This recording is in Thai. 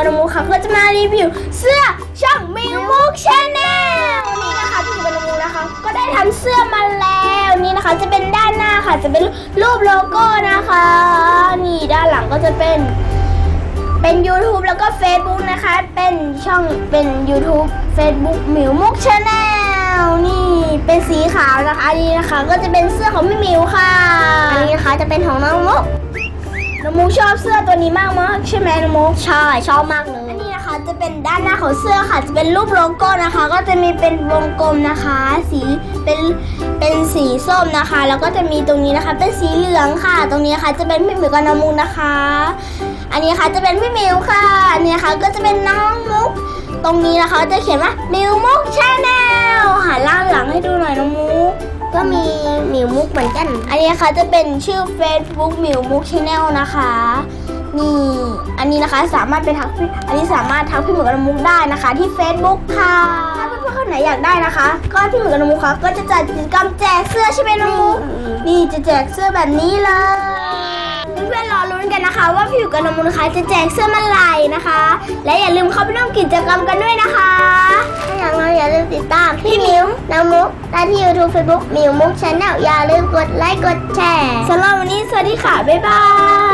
กับน้องมุกค่ะก็จะมารีวิวเสื้อช่องมิวมุกชาแนลนี่นะคะพี่หมิวกับน้องมุกนะคะ ก็ได้ทำเสื้อมาแล้วนี่นะคะ จะเป็นด้านหน้าค่ะ จะเป็นรูปโลโก้นะคะ นี่ด้านหลังก็จะเป็น เป็น YouTube แล้วก็ Facebook นะคะ เป็นช่องเป็น YouTube Facebook มิวมุกชาแนลนี่เป็นสีขาวนะคะอันนี้นะคะ ก็จะเป็นเสื้อของพี่มิวค่ะ อันนี้นะคะจะเป็นของน้องมุก น้องมุกชอบเสื้อตัวนี้มากมากใช่ไหมน้องมุกใช่ชอบมากเลอัยนนี้นะคะจะเป็นด้านหน้าของเสื้อค่ะ จะเป็นรูปโลโก้นะคะ ก็จะมีเป็นวงกลมนะคะ สีเป็นเป็นสีส้มนะคะ แล้วก็จะมีตรงนี้นะคะ เป็นสีเหลืองค่ะ ตรงนี้นะคะจะเป็นพี่หมิวกับน้องมุกนะคะ อันนี้นะคะจะเป็นพี่หมิวค่ะอันนี้นะคะก็จะเป็นน้องมุก ตรงนี้นะคะจะเขียนว่ามิวมุกชาแนลหันล่างหลังให้ดูหน่อย กก็มีหมิวมุกเหมือนกัน อันนี้นะคะจะเป็นชื่อ Facebook มิวมุกชาแนลนะคะ นี่อันนี้นะคะสามารถไปทักพี่อันนี้สามารถทักพี่หมึกกับน้องมุกได้นะคะ ที่ Facebook ค่ะถ้าเพื่อนๆคนไหนอยากได้นะคะ ก็พี่หมึกกับน้องมุกค่ะก็จะจัดกิจกรรมแจกเสื้อใช่ไหมน้องมุกนี่จะแจกเสื้อแบบนี้เลยเพื่อนๆรอลุ้นกันนะคะ ว่าพี่หมึกกับน้องมุกนะคะจะแจกเสื้อเมื่อไหร่นะคะ และอย่าลืมเข้าไปร่วมกิจกรรมกันด้วยนะคะถ้าอย่างเราอย่าลืม ติดตามพี่มิวน้องมุกและที่ยูทูบเฟซบุ๊กมิวมุกชาแนลอย่าลืมกดไลค์กดแชร์สำหรับวันนี้สวัสดีค่ะ บ๊ายบาย